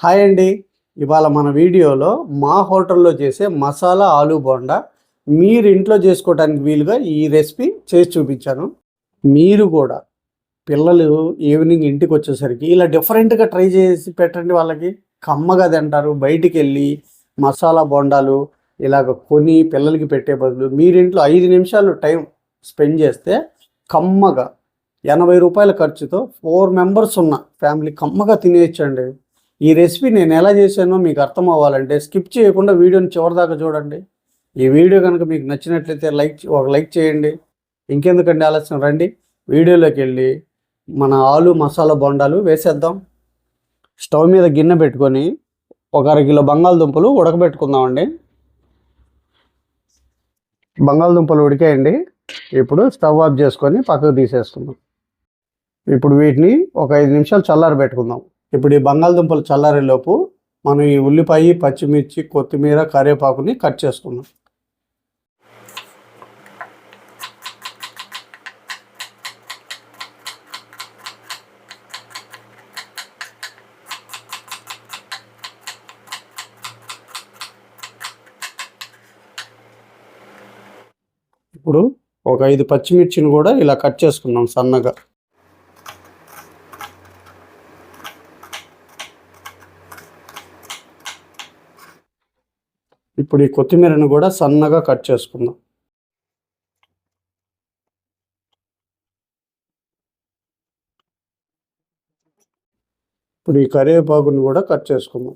Hi అండి. ఇవాళ మన వీడియోలో మా హోటల్లో చేసే మసాలా ఆలు బోండా మీరు ఇంట్లో చేసుకోవడానికి వీలుగా ఈ రెసిపీ చేసి చూపించాను. మీరు కూడా పిల్లలు ఈవినింగ్ ఇంటికి వచ్చేసరికి ఇలా డిఫరెంట్గా ట్రై చేసి పెట్టండి వాళ్ళకి. కమ్మగా తింటారు బయటికి వెళ్ళి మసాలా బోండాలు ఇలాగ కొని పిల్లలకి పెట్టే బదులు మీరింట్లో ఐదు నిమిషాలు టైం స్పెండ్ చేస్తే కమ్మగా ఎనభై రూపాయల ఖర్చుతో ఫోర్ మెంబర్స్ ఉన్న ఫ్యామిలీ కమ్మగా తినేయచ్చండి. ఈ రెసిపీ నేను ఎలా చేశానో మీకు అర్థం అవ్వాలంటే స్కిప్ చేయకుండా వీడియోని చివరిదాకా చూడండి. ఈ వీడియో కనుక మీకు నచ్చినట్లయితే లైక్ ఒక లైక్ చేయండి. ఇంకెందుకండి ఆలస్యం? రండి. వీడియోలోకి వెళ్ళి మన ఆలు మసాలా బొండాలు వేసేద్దాం. స్టవ్ మీద గిన్నె పెట్టుకొని ఒక అర కిలో బంగాళదుంపలు ఉడకబెట్టుకుందామండి. బంగాళదుంపలు ఉడికాయండి. ఇప్పుడు స్టవ్ ఆఫ్ చేసుకొని పక్కకు తీసేసుకుందాం. ఇప్పుడు వీటిని ఒక ఐదు నిమిషాలు చల్లారి పెట్టుకుందాం ఇప్పుడు ఈ బంగాళదుంపలు చల్లారేలోపు మనం ఈ ఉల్లిపాయ పచ్చిమిర్చి కొత్తిమీర కరివేపాకుని కట్ చేసుకున్నాం ఇప్పుడు ఒక ఐదు పచ్చిమిర్చిని కూడా ఇలా కట్ చేసుకున్నాం సన్నగా. ఇప్పుడు ఈ కొత్తిమీరను కూడా సన్నగా కట్ చేసుకుందాం. ఇప్పుడు ఈ కరివేపాకుని కూడా కట్ చేసుకుందాం.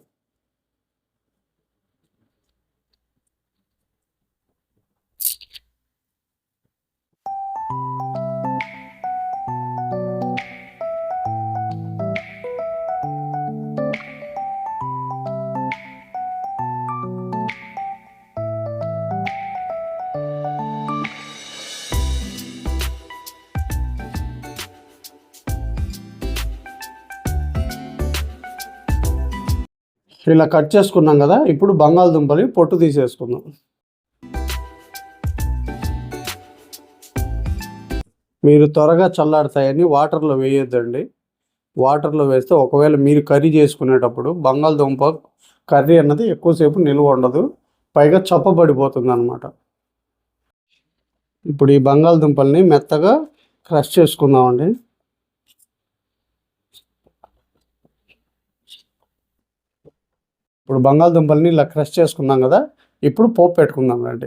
ఇలా కట్ చేసుకున్నాం కదా ఇప్పుడు బంగాళదుంపని పొట్టు తీసేసుకుందాం. మీరు త్వరగా చల్లారుతాయని వాటర్లో వేయొద్దండి. వాటర్లో వేస్తే ఒకవేళ మీరు కర్రీ చేసుకునేటప్పుడు బంగాళదుంప కర్రీ అన్నది ఎక్కువసేపు నిల్వ ఉండదు పైగా చప్పబడిపోతుంది అనమాట ఇప్పుడు ఈ బంగాళదుంపల్ని మెత్తగా క్రష్ చేసుకుందామండి. ఇప్పుడు బంగాళదుంపల్ని ఇలా క్రష్ చేసుకున్నాం కదా ఇప్పుడు పోపు పెట్టుకుందాం రండి.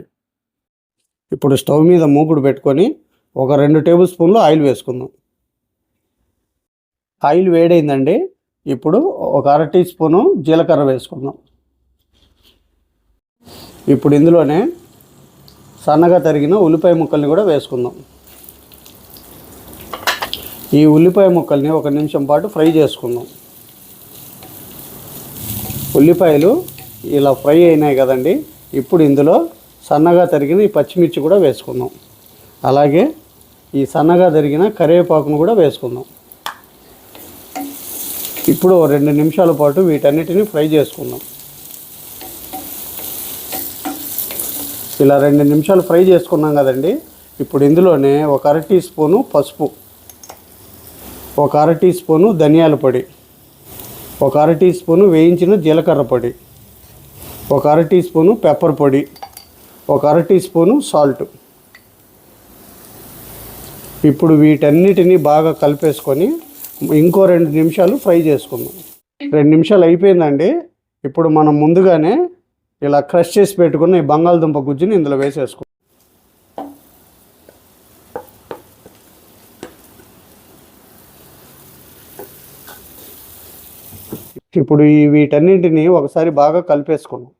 ఇప్పుడు స్టవ్ మీద మూకుడు పెట్టుకొని ఒక రెండు టేబుల్ స్పూన్లు ఆయిల్ వేసుకుందాం. ఆయిల్ వేడైందండి. ఇప్పుడు ఒక అర టీ స్పూను జీలకర్ర వేసుకుందాం. ఇప్పుడు ఇందులోనే సన్నగా తరిగిన ఉల్లిపాయ ముక్కల్ని కూడా వేసుకుందాం. ఈ ఉల్లిపాయ ముక్కల్ని ఒక నిమిషం పాటు ఫ్రై చేసుకుందాం. ఉల్లిపాయలు ఇలా ఫ్రై అయినాయి కదండి. ఇప్పుడు ఇందులో సన్నగా తరిగిన ఈ పచ్చిమిర్చి కూడా వేసుకుందాం. అలాగే ఈ సన్నగా తరిగిన కరివేపాకును కూడా వేసుకుందాం. ఇప్పుడు రెండు నిమిషాల పాటు వీటన్నిటిని ఫ్రై చేసుకుందాం. ఇలా రెండు నిమిషాలు ఫ్రై చేసుకున్నాం కదండి. ఇప్పుడు ఇందులోనే ఒక అర టీ స్పూను పసుపు ఒక అర టీ స్పూను ధనియాల పొడి ఒక అర టీ స్పూను వేయించిన జీలకర్ర పొడి ఒక అర టీ స్పూను పెప్పర్ పొడి ఒక అర టీ స్పూను సాల్ట్. ఇప్పుడు వీటన్నిటిని బాగా కలిపేసుకొని ఇంకో రెండు నిమిషాలు ఫ్రై చేసుకుందాం. రెండు నిమిషాలు అయిపోయిందండి. ఇప్పుడు మనం ముందుగానే ఇలా క్రష్ చేసి పెట్టుకున్న ఈ బంగాళదుంప గుజ్జుని ఇందులో వేసేసుకుందాం. ఇప్పుడు ఈ వీటన్నింటిని ఒకసారి బాగా కలిపేసుకున్నాం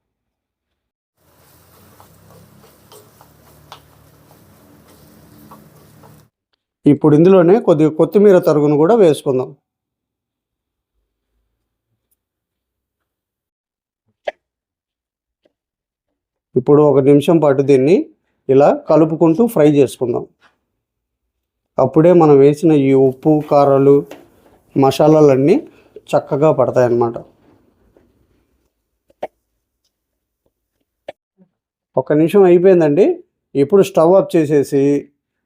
ఇప్పుడు ఇందులోనే కొద్దిగా కొత్తిమీర తరుగును కూడా వేసుకుందాం. ఇప్పుడు ఒక నిమిషం పాటు దీన్ని ఇలా కలుపుకుంటూ ఫ్రై చేసుకుందాం. అప్పుడే మనం వేసిన ఈ ఉప్పు కారాలు మసాలాలన్నీ చక్కగా పడతాయి అన్నమాట ఒక నిమిషం అయిపోయిందండి. ఇప్పుడు స్టవ్ ఆఫ్ చేసేసి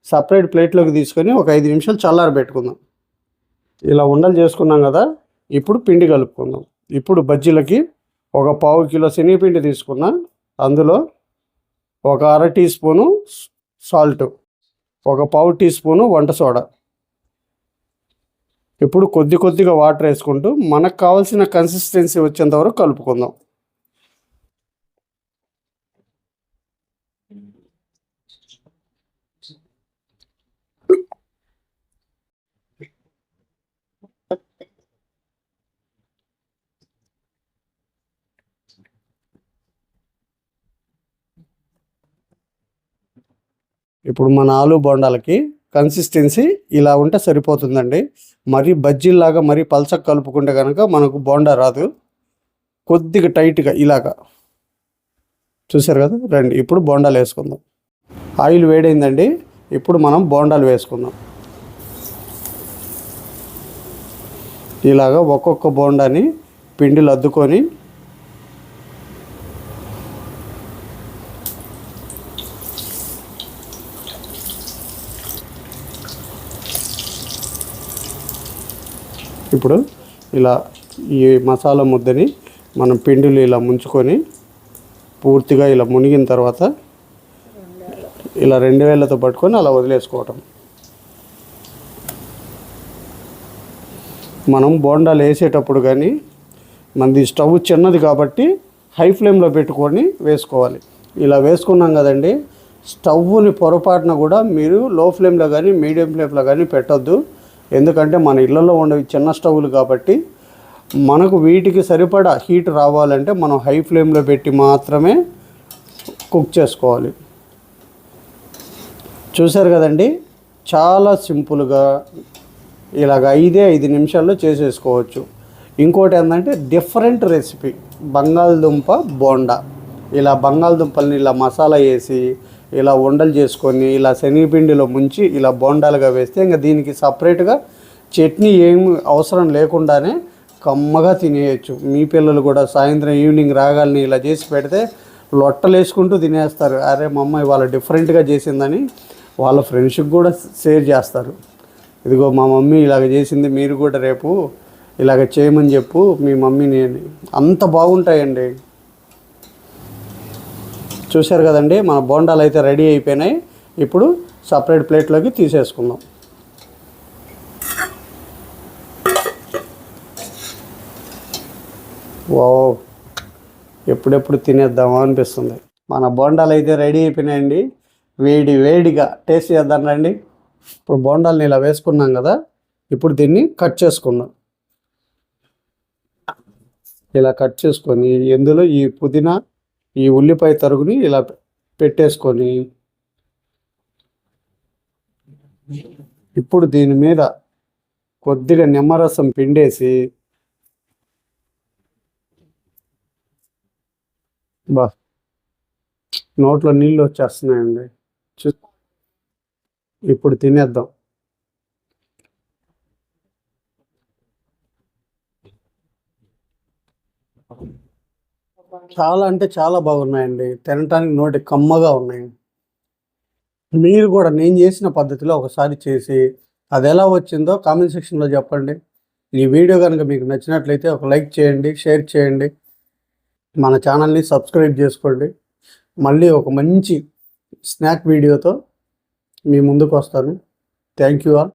సపరేట్ ప్లేట్లోకి తీసుకొని ఒక ఐదు నిమిషాలు చల్లారి పెట్టుకుందాం. ఇలా ఉండలు చేసుకున్నాం కదా ఇప్పుడు పిండి కలుపుకుందాం. ఇప్పుడు బజ్జీలకి ఒక పావు కిలో శనగపిండి తీసుకున్నా అందులో ఒక అర టీ స్పూను సాల్ట్ ఒక పావు టీ స్పూను వంట సోడా. ఇప్పుడు కొద్ది కొద్దిగా వాటర్ వేసుకుంటూ మనకు కావాల్సిన కన్సిస్టెన్సీ వచ్చేంత వరకు కలుపుకుందాం. ఇప్పుడు మన ఆలు బొండాలకి కన్సిస్టెన్సీ ఇలా ఉంటే సరిపోతుందండి. మరీ బజ్జీలాగా మరీ పలచగా కలుపుకుంటే కనుక మనకు బోండా రాదు. కొద్దిగా టైట్గా ఇలాగా. చూసారు కదా? రండి ఇప్పుడు బోండాలు వేసుకుందాం. ఆయిల్ వేడైందండి. ఇప్పుడు మనం బోండాలు వేసుకుందాం. ఇలాగా ఒక్కొక్క బోండాని పిండిలు అద్దుకొని ఇప్పుడు ఇలా ఈ మసాలా ముద్దని మనం పిండిలు ఇలా ముంచుకొని పూర్తిగా ఇలా మునిగిన తర్వాత ఇలా రెండు వేలతో పట్టుకొని అలా వదిలేసుకోవటం. మనం బోండాలు వేసేటప్పుడు కానీ మనది స్టవ్ చిన్నది కాబట్టి హై ఫ్లేమ్లో పెట్టుకొని వేసుకోవాలి. ఇలా వేసుకున్నాం కదండి స్టవ్ని పొరపాటున కూడా మీరు లో ఫ్లేమ్లో కానీ మీడియం ఫ్లేమ్లో కానీ పెట్టొద్దు. ఎందుకంటే మన ఇళ్ళలో ఉండేవి చిన్న స్టవ్లు కాబట్టి మనకు వీటికి సరిపడా హీట్ రావాలంటే మనం హై ఫ్లేమ్లో పెట్టి మాత్రమే కుక్ చేసుకోవాలి. చూశారు కదండి? చాలా సింపుల్గా ఇలాగ ఐదే ఐదు నిమిషాల్లో చేసేసుకోవచ్చు. ఇంకోటి ఏంటంటే డిఫరెంట్ రెసిపీ. బంగాళదుంప బోండా. ఇలా బంగాళదుంపల్ని ఇలా మసాలా వేసి ఇలా ఉండలు చేసుకొని ఇలా శనగపిండిలో ముంచి ఇలా బోండాలుగా వేస్తే ఇంకా దీనికి సపరేట్గా చట్నీ ఏమి అవసరం లేకుండానే కమ్మగా తినేయచ్చు. మీ పిల్లలు కూడా సాయంత్రం ఈవినింగ్ రాగాలని ఇలా చేసి పెడితే లొట్టలు వేసుకుంటూ తినేస్తారు. అరే మా అమ్మ ఇవాళ డిఫరెంట్గా చేసిందని వాళ్ళ ఫ్రెండ్షిప్ కూడా షేర్ చేస్తారు. ఇదిగో మా మమ్మీ ఇలాగ చేసింది మీరు కూడా రేపు ఇలాగ చేయమని చెప్పు మీ మమ్మీని అని అంత బాగుంటాయండి. చూశారు కదండి మన బోండాలు అయితే రెడీ అయిపోయినాయి. ఇప్పుడు సపరేట్ ప్లేట్లోకి తీసేసుకుందాం. ఓ ఎప్పుడెప్పుడు తినేద్దామా అనిపిస్తుంది. మన బోండాలు అయితే రెడీ అయిపోయినాయండి. వేడి వేడిగా టేస్ట్ చేద్దాం రండి. ఇప్పుడు బోండాలని ఇలా వేసుకున్నాం కదా ఇప్పుడు దీన్ని కట్ చేసుకుందాం. ఇలా కట్ చేసుకొని ఎందులో ఈ పుదీనా ఈ ఉల్లిపాయ తరుగుని ఇలా పెట్టేసుకొని ఇప్పుడు దీని మీద కొద్దిగా నిమ్మరసం పిండేసి బా నోట్లో నీళ్ళు వచ్చేస్తున్నాయండి. చూ ఇప్పుడు తినేద్దాం. చాలా అంటే చాలా బాగున్నాయండి. తినటానికి నోటి కమ్మగా ఉన్నాయి. మీరు కూడా నేను చేసిన పద్ధతిలో ఒకసారి చేసి అది ఎలా వచ్చిందో కామెంట్ సెక్షన్లో చెప్పండి. ఈ వీడియో కనుక మీకు నచ్చినట్లయితే ఒక లైక్ చేయండి షేర్ చేయండి. మన ఛానల్ని సబ్స్క్రైబ్ చేసుకోండి. మళ్ళీ ఒక మంచి స్నాక్ వీడియోతో మీ ముందుకు వస్తాను. Thank you all.